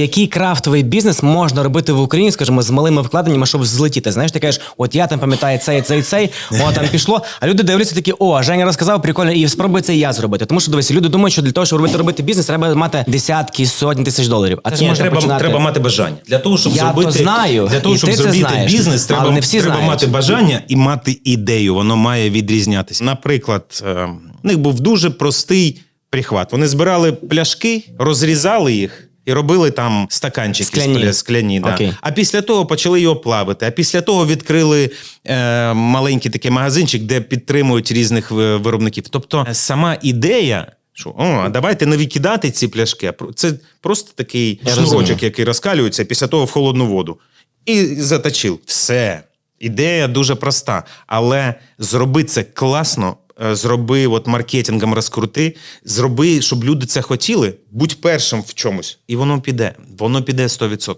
Який крафтовий бізнес можна робити в Україні, скажімо, з малими вкладеннями, щоб злетіти? Знаєш, ти кажеш, от я там пам'ятаю цей, цей, цей, о, там пішло. А люди дивляться такі, о, Женя розказав, прикольно, і спробуй це і я зробити. Тому що дивися, люди думають, що для того, щоб робити робити бізнес, треба мати десятки, сотні тисяч доларів. А це Ні, можна треба, починати. треба мати бажання. Для того, щоб Я то зробити знаю, для того, і щоб ти зробити знаєш, бізнес, але треба, не всі треба знають. мати бажання і мати ідею. Воно має відрізнятися. Наприклад, е, в них був дуже простий прихват. Вони збирали пляшки, розрізали їх. І робили там стаканчики Скляні. скляні, да. Окей. А після того почали його плавити. А після того відкрили е, маленький такий магазинчик, де підтримують різних виробників. Тобто е, сама ідея, що о, а давайте не викидати ці пляшки. Це просто такий Я шнурочок, розумію. який розкалюється, після того в холодну воду. І заточив. Все. Ідея дуже проста. Але зроби це класно. Е, Зроби от маркетингом розкрути, зроби, щоб люди це хотіли, будь першим в чомусь, і воно піде. Воно піде 100%.